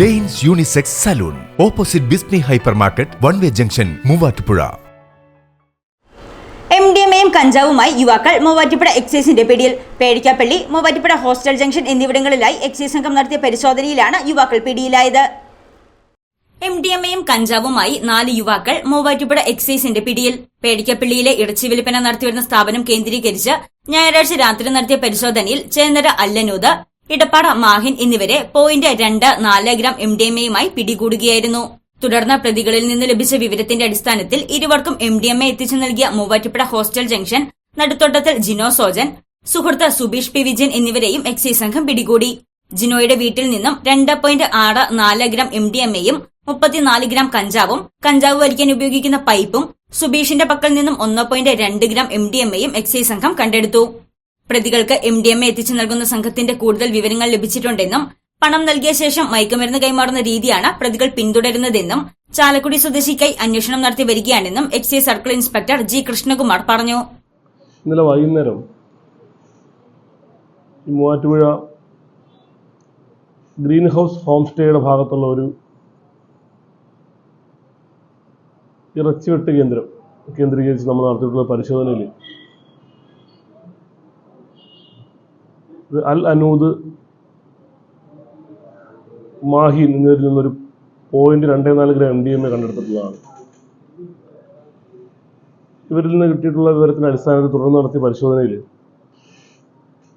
Danes unisex salon. Opposite Bismi hyper market one way junction Muvattupuzha. M D M എയും കഞ്ചാവുമായി യുവാക്കൾ മൂവാറ്റുപുഴ എക്സൈസിന്റെ പിടിയിൽ. പേടിക്കാപ്പള്ളി മൂവാറ്റുപുഴ ഹോസ്റ്റൽ ജംഗ്ഷൻ എന്നിവിടങ്ങളിലായി എക്സൈസ് സംഘം നടത്തിയ പരിശോധനയിലാണ് യുവാക്കൾ പിടിയിലായത്. എം ഡി എം എയും കഞ്ചാവുമായി നാല് യുവാക്കൾ മൂവാറ്റുപുഴ എക്സൈസിന്റെ പിടിയിൽ. പേടിക്കപ്പള്ളിയിലെ ഇറച്ചി വിൽപ്പന നടത്തിവരുന്ന സ്ഥാപനം കേന്ദ്രീകരിച്ച് ഞായറാഴ്ച രാത്രി നടത്തിയ പരിശോധനയിൽ ചേന്നര അല്ലനൂത് ഇടപ്പാട മാഹിൻ എന്നിവരെ പോയിന്റ് രണ്ട് നാല് ഗ്രാം എം ഡി എം എയുമായി പിടികൂടുകയായിരുന്നു. തുടർന്ന് പ്രതികളിൽ നിന്ന് ലഭിച്ച വിവരത്തിന്റെ അടിസ്ഥാനത്തിൽ ഇരുവർക്കും എം ഡി എം എ എത്തിച്ചു നൽകിയ മൂവാറ്റുപുഴ ഹോസ്റ്റൽ ജംഗ്ഷൻ നടുത്തോട്ടത്തിൽ ജിനോ സോജൻ സുഹൃത്ത് സുബീഷ് പി വിജയൻ എന്നിവരെയും എക്സൈസ് സംഘം പിടികൂടി. ജിനോയുടെ വീട്ടിൽ നിന്നും രണ്ട് പോയിന്റ് ആറ് നാല് ഗ്രാം എം ഡി എം എയും മുപ്പത്തിനാല് ഗ്രാം കഞ്ചാവും കഞ്ചാവ് വലിക്കാൻ ഉപയോഗിക്കുന്ന പൈപ്പും സുബീഷിന്റെ പക്കൽ നിന്നും ഒന്ന് പോയിന്റ് രണ്ട് ഗ്രാം എം ഡി എം എയും എക്സൈസ് സംഘം കണ്ടെടുത്തു. പ്രതികൾക്ക് എം ഡി എം എ എത്തിച്ചു നൽകുന്ന സംഘത്തിന്റെ കൂടുതൽ വിവരങ്ങൾ ലഭിച്ചിട്ടുണ്ടെന്നും പണം നൽകിയ ശേഷം മയക്കുമരുന്ന് കൈമാറുന്ന രീതിയാണ് പ്രതികൾ പിന്തുടരുന്നതെന്നും ചാലക്കുടി സ്വദേശിക്കായി അന്വേഷണം നടത്തി വരികയാണെന്നും excise circle inspector G Krishnakumar പറഞ്ഞു. ഇന്നലെ വൈകുന്നേരം മൂവാറ്റുപുഴ ഗ്രീൻ ഹൗസ് ഹോം സ്റ്റേയുടെ ഭാഗത്തുള്ള ഒരു ഇറച്ചിവെട്ട് കേന്ദ്രം കേന്ദ്രീകരിച്ച് നമ്മൾ നടത്തിയിട്ടുള്ള പരിശോധനയിൽ അൽ അനൂദ് മാഹി എന്നിവരിൽ നിന്നൊരു പോയിന്റ് രണ്ടേ നാല് gram M D M A കണ്ടെടുത്തിട്ടുള്ളതാണ്. ഇവരിൽ നിന്ന് കിട്ടിയിട്ടുള്ള വിവരത്തിന്റെ അടിസ്ഥാനത്തിൽ തുടർന്ന് നടത്തിയ പരിശോധനയിൽ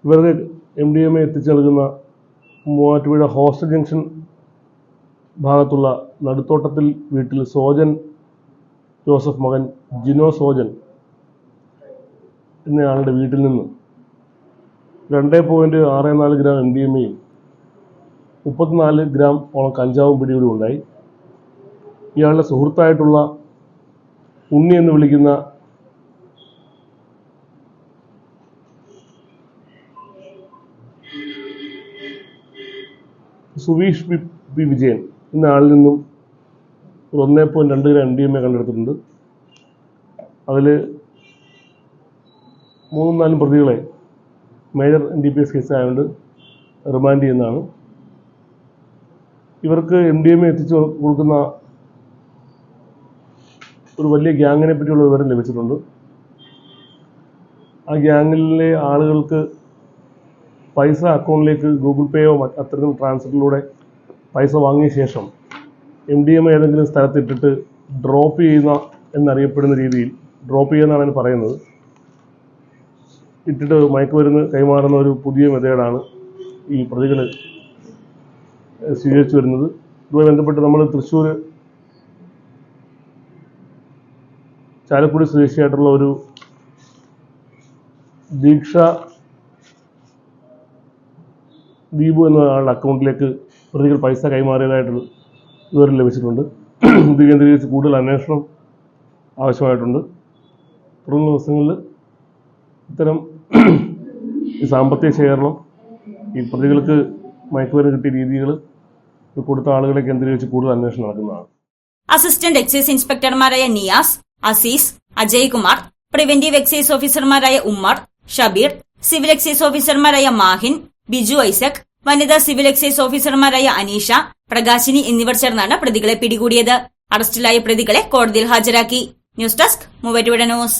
ഇവരുടെ എം ഡി എം എ എത്തിച്ചു നൽകുന്ന മൂവാറ്റുപുഴ ഹോസ്റ്റൽ ജംഗ്ഷൻ ഭാഗത്തുള്ള നടുത്തോട്ടത്തിൽ വീട്ടിൽ സോജൻ ജോസഫ് മകൻ ജിനോ സോജൻ എന്നയാളുടെ വീട്ടിൽ നിന്ന് രണ്ട് പോയിന്റ് ആറ് നാല് ഗ്രാം എം ഡി എം എയും മുപ്പത്തിനാല് ഗ്രാം ഓളം കഞ്ചാവും പിടികൂടി ഉണ്ടായി. ഇയാളുടെ സുഹൃത്തായിട്ടുള്ള ഉണ്ണി എന്ന് വിളിക്കുന്ന സുവീഷ് പി വിജയൻ എന്ന ആളിൽ നിന്നും ഒരു ഒന്നേ പോയിന്റ് രണ്ട് gram M D M A കണ്ടെടുത്തിട്ടുണ്ട്. അതിൽ മൂന്നും നാലും പ്രതികളെ major D P S case ആയതുകൊണ്ട് റിമാൻഡ് ചെയ്യുന്നതാണ്. ഇവർക്ക് എം ഡി എം എത്തിച്ചു കൊടുക്കുന്ന ഒരു വലിയ ഗ്യാങ്ങിനെ പറ്റിയുള്ള വിവരം ലഭിച്ചിട്ടുണ്ട്. ആ ഗ്യാങ്ങിലെ ആളുകൾക്ക് പൈസ അക്കൗണ്ടിലേക്ക് ഗൂഗിൾ പേയോ അത്തരം ട്രാൻസ്ഫറിലൂടെ പൈസ വാങ്ങിയ ശേഷം എം ഡി എം ഏതെങ്കിലും സ്ഥലത്തിട്ടിട്ട് ഡ്രോപ്പ് ചെയ്യുന്ന എന്നറിയപ്പെടുന്ന രീതിയിൽ ഡ്രോപ്പ് ചെയ്യുന്നതാണ് പറയുന്നത്. ഇട്ടിട്ട് മയക്കുമരുന്ന് കൈമാറുന്ന ഒരു പുതിയ മെത്തേഡാണ് ഈ പ്രതികൾ സ്വീകരിച്ചു വരുന്നത്. ഇതുമായി ബന്ധപ്പെട്ട് നമ്മൾ തൃശ്ശൂർ ചാലക്കുടി സ്വദേശിയായിട്ടുള്ള ഒരു ദീക്ഷ ദീപു എന്ന ആളുടെ അക്കൗണ്ടിലേക്ക് പ്രതികൾ പൈസ കൈമാറിയതായിട്ട് വിവരം ലഭിച്ചിട്ടുണ്ട്. ഇത് കേന്ദ്രീകരിച്ച് കൂടുതൽ അന്വേഷണം ആവശ്യമായിട്ടുണ്ട്. തുടർന്ന ദിവസങ്ങളിൽ ഇത്തരം സാമ്പത്തിക ശേഖരണം ഈ പ്രതികൾക്ക് മയക്കുമരുന്ന് കിട്ടിയ രീതികൾ കൊടുത്ത ആളുകളെ കേന്ദ്രീകരിച്ച് കൂടുതൽ അന്വേഷണം നടക്കുന്നതാണ്. അസിസ്റ്റന്റ് എക്സൈസ് ഇൻസ്പെക്ടർമാരായ നിയാസ് അസീസ് അജയ് കുമാർ പ്രിവെന്റീവ് എക്സൈസ് ഓഫീസർമാരായ ഉമ്മർ ഷബീർ സിവിൽ എക്സൈസ് ഓഫീസർമാരായ മാഹിൻ ബിജു ഐസക് വനിതാ സിവിൽ എക്സൈസ് ഓഫീസർമാരായ അനീഷ പ്രകാശിനി എന്നിവർ ചേർന്നാണ് പ്രതികളെ പിടികൂടിയത്. അറസ്റ്റിലായ പ്രതികളെ കോടതിയിൽ ഹാജരാക്കി. News desk Muvattupuzha news.